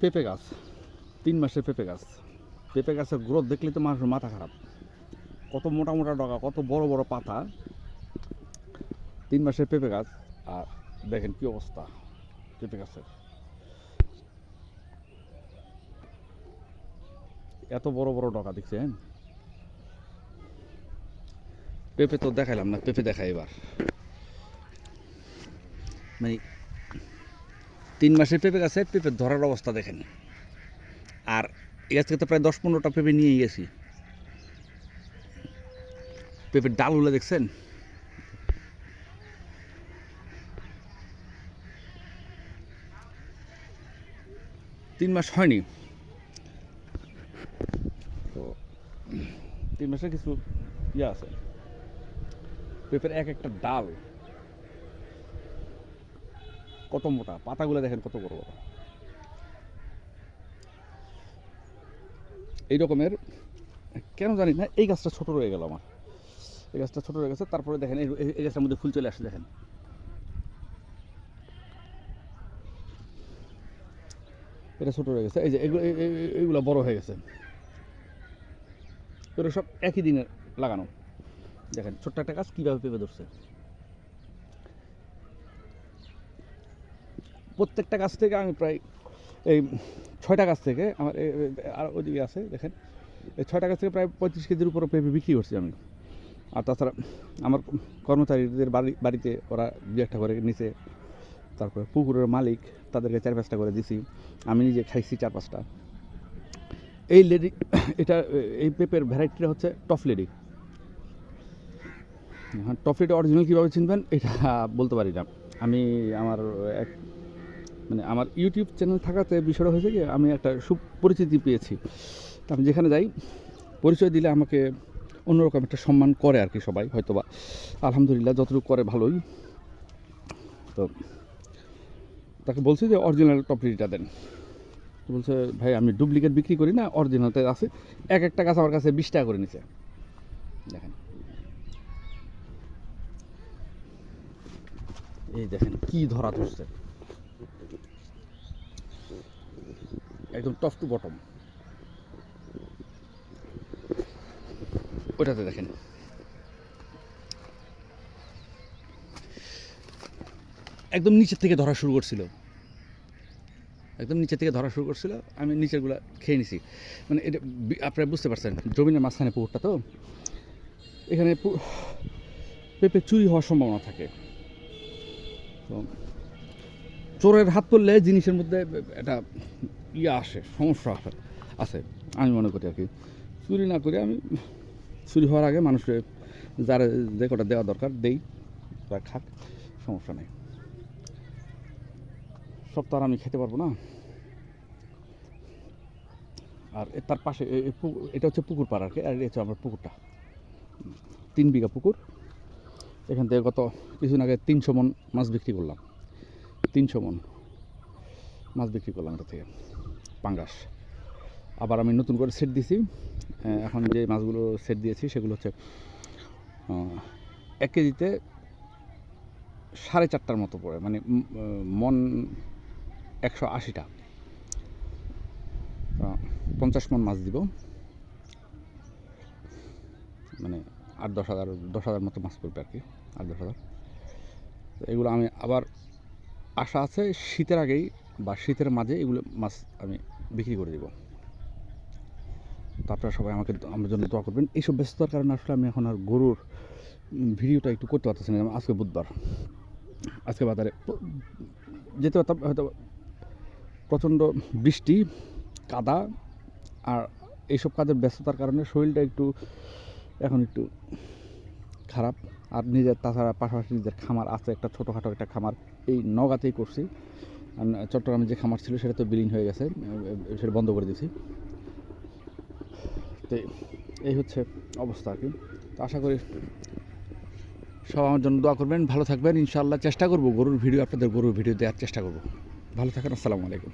পেঁপে গাছ, তিন মাসের পেঁপে গাছ। পেঁপে গাছের গ্রোথ দেখলে তো মানুষের মাথা খারাপ। কত মোটা মোটা ডগা, কত বড় বড় পাতা। তিন মাসের পেঁপে গাছ, আর দেখেন কি অবস্থা পেঁপে গাছের। এত বড় বড় ডগা দেখছেন পেঁপে তো দেখাইলাম না, পেঁপে দেখাই এবার। মানে তিন মাসের পেঁপে গাছে পেঁপে ধরার অবস্থা দেখেন। আর এই আজকে তো প্রায় দশ পনেরোটা পেঁপে নিয়ে গেছি। পেঁপের ডালগুলো দেখছেন? তিন মাস হয়নি। তো তিন মাসে কিছু ইয়ে আছে। পেঁপের এক একটা ডাল কত মোটা? পাতাগুলো দেখেন কত বড় বড়। এই রকমের, কেন জানি না, এই গাছটা ছোট রয়ে গেল আমার। এই গাছটা ছোট রয়ে গেছে, তারপরে দেখেন এই গাছটার মধ্যে ফুল চলে আসে, দেখেন। এটা ছোট রয়ে গেছে, এই যে এগুলো এইগুলো বড় হয়ে গেছে। এগুলো সব একই দিনে লাগানো। দেখেন, ছোট্ট একটা গাছ কীভাবে পেঁপে ধরছে। প্রত্যেকটা গাছ থেকে আমি প্রায় এই ছয়টা গাছ থেকে আমার আর ওইদিকে আছে, দেখেন। এই ছয়টা গাছ থেকে প্রায় পঁয়ত্রিশ কেজির উপরে পেঁপে বিক্রি করছি আমি। আর তাছাড়া আমার কর্মচারীদের বাড়ি, বাড়িতে ওরা দু একটা করে নিচে তারপরে পুকুরের মালিক তাদেরকে চার পাঁচটা করে দিছি। আমি নিজে খাইছি চার পাঁচটা। এই লেডি, এটা, এই পেঁপের ভ্যারাইটিটা হচ্ছে টফ লেডি। হ্যাঁ টফ লেডি অরিজিনাল কীভাবে চিনবেন, এটা বলতে পারি না। আমি আমার এক মানে আমার ইউটিউব চ্যানেল থাকাতে বিষয়টা হয়েছে কি, আমি একটা সুপরিচিতি পেয়েছি। তা আমি যেখানে যাই, পরিচয় দিলে আমাকে অন্যরকম একটা সম্মান করে আর কি সবাই, হয়তোবা। আলহামদুলিল্লাহ, যতটুকু করে ভালোই। তো তাকে বলছি যে অরিজিনাল টপলিটা দেন। বলছে, ভাই, আমি ডুপ্লিকেট বিক্রি করি না অরিজিনালটা আছে, এক একটা গাছ আমার কাছে বিশ টাকা করে নিছে। দেখেন। এই দেখেন, কি ধরা ধরছে। একদম টপ টু বটম ওটাতে দেখেন। একদম নিচের থেকে ধরা শুরু করছিল। একদম নিচের থেকে ধরা শুরু করছিল। আমি নিচেরগুলো খেয়ে নিছি। মানে এটা আপনারা বুঝতে পারছেন, জমিনের মাঝখানে পুকুরটা তো। এখানে পেঁপে চুরি হওয়ার সম্ভাবনা থাকে। তো চোরের হাত পড়লে জিনিসের মধ্যে একটা ইয়ে আসে, সমস্যা আসে আছে আমি মনে করি আর কি, চুরি না করে আমি চুরি হওয়ার আগে মানুষের যারা যে কটা দেওয়া দরকার দেই বা খাক, সমস্যা নেই। সব তো আর আমি খেতে পারব না। আর তার পাশে এটা হচ্ছে পুকুর পাড় আর কি, আর এটা হচ্ছে আমার পুকুরটা। তিন বিঘা পুকুর। এখান থেকে গত কিছুদিন আগে তিনশো মন মাছ বিক্রি করলাম। তিনশো মন মাছ বিক্রি করলাম এটা থেকে, পাঙ্গাস। আবার আমি নতুন করে সেট দিয়েছি এখন যে মাছগুলো সেট দিয়েছি সেগুলো হচ্ছে এক কেজিতে সাড়ে চারটার মতো পড়ে মানে মন একশো আশিটা। পঞ্চাশ মন মাছ দিব। মানে আট দশ হাজার দশ হাজার মতো মাছ পড়বে আর কি, আট দশ হাজার। এগুলো আমি আবার আশা আছে শীতের আগেই বা শীতের মাঝে এগুলো মাছ আমি বিক্রি করে দিব। তো আপনারা সবাই আমাকে আমার জন্য দোয়া করবেন। এইসব ব্যস্ততার কারণে আসলে আমি এখন আর গরুর ভিডিওটা একটু করতে পারতেছি না। আজকে বুধবার। আজকে বাজারে যেতে পারতাম, হয়তো প্রচণ্ড বৃষ্টি, কাদা আর এইসব কাজের ব্যস্ততার কারণে শরীরটা একটু এখন একটু খারাপ। আর নিজের তাছাড়া পাশাপাশি নিজের খামার আছে, একটা ছোটোখাটো একটা খামার। এই নগাতেই করছি। চট্টগ্রামে যে খামার ছিল সেটা তো বিলীন হয়ে গেছে, সেটা বন্ধ করে দিয়েছি। তো এই হচ্ছে অবস্থা আর কি। তো আশা করি সব আমার জন্য দোয়া করবেন, ভালো থাকবেন। ইনশাআল্লাহ চেষ্টা করব, গরুর ভিডিও, আপনাদের গরুর ভিডিও দেওয়ার চেষ্টা করব। ভালো থাকেন, আসসালামু আলাইকুম।